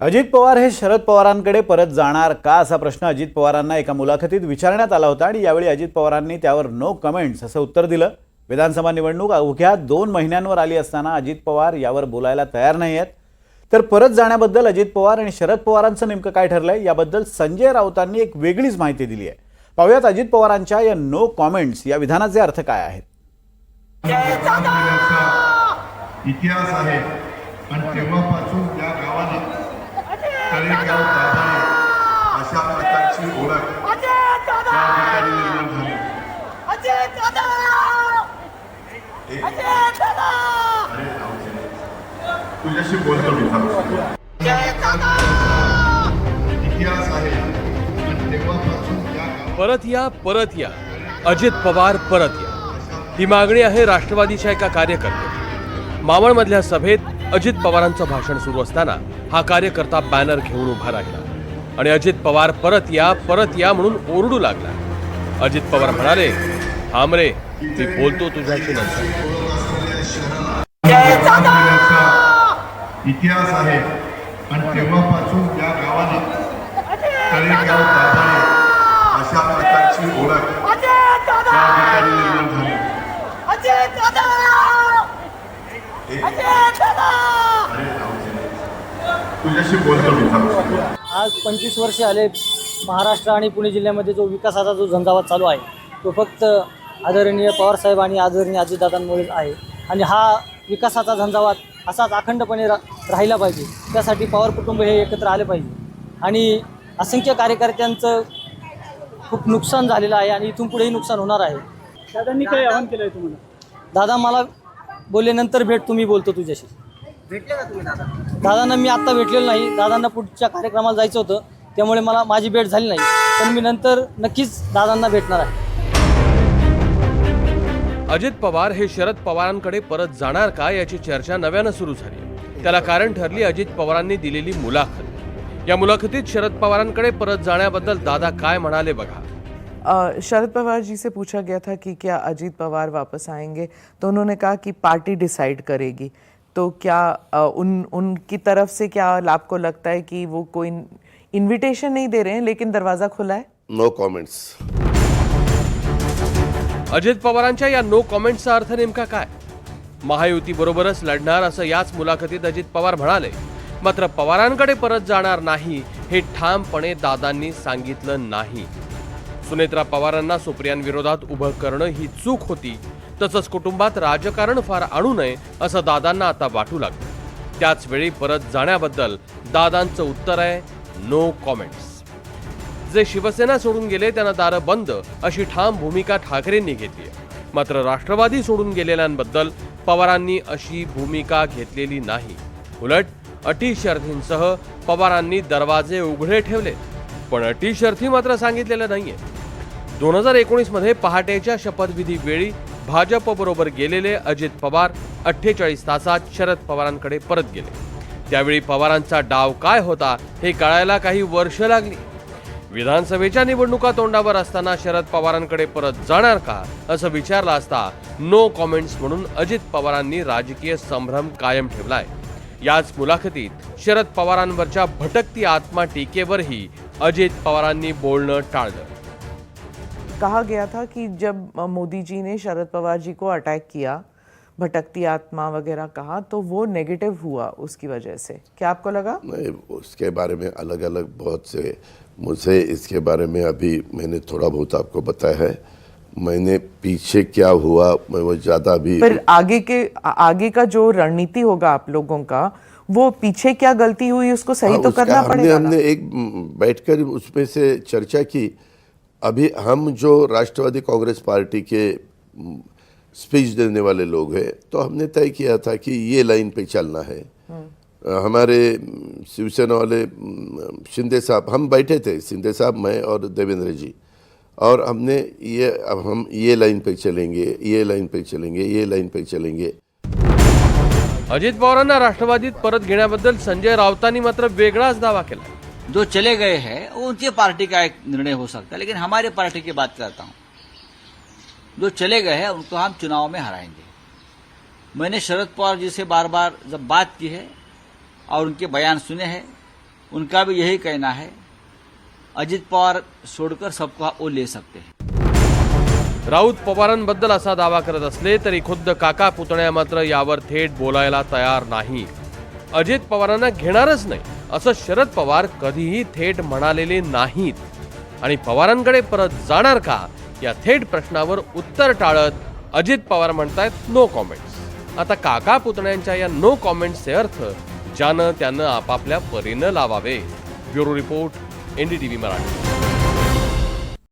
अजित पवार हे शरद पवारांकडे परत जाणार का असा प्रश्न अजित पवारांना एका मुलाखतीत विचारण्यात आला होता आणि यावेळी अजित पवारांनी त्यावर नो कमेंट्स असं उत्तर दिलं. विधानसभा निवडणूक अवघ्या दोन महिन्यांवर आली असताना अजित पवार यावर बोलायला तयार नाही आहेत तर परत जाण्याबद्दल अजित पवार आणि शरद पवारांचं नेमकं काय ठरलंय याबद्दल संजय राऊतांनी एक वेगळीच माहिती दिली आहे पाहुयात अजित पवारांच्या या नो कॉमेंट्स या विधानाचे अर्थ काय आहेत. इतिहास आहे पण तेव्हापासून तळेगाव दाभाडे अशा प्रकारची ओळख त्या ठिकाणी निर्माण झाली तुझ्याशी बोलतो मी इतिहास आहे तेव्हापासून परत या परत या. अजित पवार परत या. ही मागणी आहे राष्ट्रवादीच्या एका कार्यकर्ते मावळमधल्या सभेत अजित पवारांचं भाषण सुरू असताना हा कार्यकर्ता बॅनर घेऊन उभा राहिला. आणि अजित पवार परत या परत या म्हणून ओरडू लागला. अजित पवार म्हणाले थांब रे मी बोलतो तुझ्याशी नंतर. इतिहास आहे आणि तेव्हापासून या गावाला तळेगाव दाभाडे अशा प्रकारची ओळख त्या निर्माण झाली. तुझ्याशी बोलतो मी. आज पंचवीस वर्षे आले महाराष्ट्र आणि पुणे जिल्ह्यामध्ये जो विकासाचा जो झंझावात चालू आहे तो फक्त आदरणीय पवारसाहेब आणि आदरणीय अजितदादांमुळे आहे. आणि हा विकासाचा झंझावात असाच अखंडपणे रा राहिला पाहिजे. त्यासाठी पवार कुटुंब हे एकत्र आले पाहिजे. आणि असंख्य कार्यकर्त्यांचं खूप नुकसान झालेलं आहे आणि इथून पुढेही नुकसान होणार आहे. दादांनी काही आवाहन केलं आहे तुम्हाला? दादा मला बोलले नंतर भेट तुम्ही बोलतो तुझ्याशी. दादांना मी आत्ता भेटलेलो नाही. दादांना पुढच्या कार्यक्रमाला जायचं होतं. त्यामुळे मला माझी भेट झाली नाही. पण मी नंतर नक्कीच दादांना भेटणार आहे. अजित पवार हे शरद पवारांकडे परत जाणार का याची चर्चा नव्यानं सुरू झाली. त्याला कारण ठरली अजित पवारांनी दिलेली मुलाखत. या मुलाखतीत शरद पवारांकडे परत जाण्याबद्दल दादा काय म्हणाले बघा. शरद पवार जी से पूछा गया था कि क्या अजीत पवार वापस आएंगे? तो उन्होंने कहा कि पार्टी डिसाइड करेगी. तो क्या उन उनकी तरफ से क्या आपको लगता है कि वो कोई इनविटेशन नहीं दे रहे हैं लेकिन दरवाज़ा खुला है? नो कॉमेंट्स अजित पवारांच्या या नो कॉमेंटचा अर्थ नेमका काय? महायुती बरोबरच लढणार असं याच मुलाखतीत अजित पवार म्हणाले मात्र पवारांकडे परत जाणार नाही हे ठामपणे दादांनी सांगितलं नाही. सुनेत्रा पवारांना सुप्रियांविरोधात उभं करणं ही चूक होती तसंच कुटुंबात राजकारण फार आणू नये असं दादांना आता वाटू लागलं. त्याचवेळी परत जाण्याबद्दल दादांचं उत्तर आहे नो कॉमेंट्स जे शिवसेना सोडून गेले त्यांना दारं बंद अशी ठाम भूमिका ठाकरेंनी घेतली मात्र राष्ट्रवादी सोडून गेलेल्यांबद्दल पवारांनी अशी भूमिका घेतलेली नाही. उलट अटी शर्थींसह पवारांनी दरवाजे उघडे ठेवले. पण अटी शर्थी मात्र सांगितलेल्या नाहीये. दोन हजार एकोणीसमध्ये पहाटेच्या शपथविधी वेळी भाजपबरोबर गेलेले अजित पवार अठ्ठेचाळीस तासात शरद पवारांकडे परत गेले. त्यावेळी पवारांचा डाव काय होता हे कळायला काही वर्ष लागली. विधानसभेच्या निवडणुका तोंडावर असताना शरद पवारांकडे परत जाणार का असं विचारलं असता नो कॉमेंट्स म्हणून अजित पवारांनी राजकीय संभ्रम कायम ठेवलाय. याच मुलाखतीत शरद पवारांवरच्या भटकती आत्मा टीकेवरही अजित पवारांनी बोलणं टाळलं. कहा गया था कि जब मोदी जी ने शरद पवार जी को अटैक किया भटकती आत्मा वगैरह कहा तो वो नेगेटिव हुआ उसकी वजह से। क्या आपको लगा? नहीं उसके बारे में अलग अलग बहुत से मुझे इसके बारे में अभी मैंने थोड़ा बहुत आपको बताया है। मैंने पीछे क्या हुआ मैं वो ज़्यादा अभी फिर आगे के आगे का जो रणनीति होगा आप लोगों का वो पीछे क्या गलती हुई उसको सही हाँ, तो करना पड़ेगा? हमने एक बैठकर उसमें से चर्चा की। अभी हम जो राष्ट्रवादी कांग्रेस पार्टी के स्पीच देने वाले लोग हैं तो हमने तय किया था कि ये लाइन पे चलना है। हमारे शिवसेना वाले शिंदे साहब हम बैठे थे शिंदे साहब मैं और देवेंद्र जी। और हमने ये अब हम ये लाइन पे चलेंगे ये लाइन पे चलेंगे ये लाइन पे चलेंगे। अजित पवारांना राष्ट्रवादीत परत घेण्याबद्दल संजय राऊतांनी मात्र वेगळाच दावा केला. जो चले गए हैं वो उनकी पार्टी का एक निर्णय हो सकता है लेकिन हमारे पार्टी की बात करता हूं। जो चले गए हैं उनको हम चुनाव में हराएंगे। मैंने शरद पवार जी से बार बार जब बात की है और उनके बयान सुने हैं उनका भी यही कहना है अजित पवार सोडकर सबको वो ले सकते हैं। राऊत पवारांबद्दल असा दावा करत असले तरी खुद्द काका पुतण्या मात्र यावर थेट बोलायला तयार नाही. अजित पवारांना घेणारच नाही. असं शरद पवार कधीही थेट म्हणालेले नाहीत. आणि पवारांकडे परत जाणार का? या थेट प्रश्नावर उत्तर टाळत अजित पवार म्हणतायत नो कॉमेंट्स आता काका पुतण्यांच्या या नो कॉमेंट्सचे अर्थ ज्यानं त्यानं आपापल्या परीनं लावावे. Bureau report NDTV Marathi.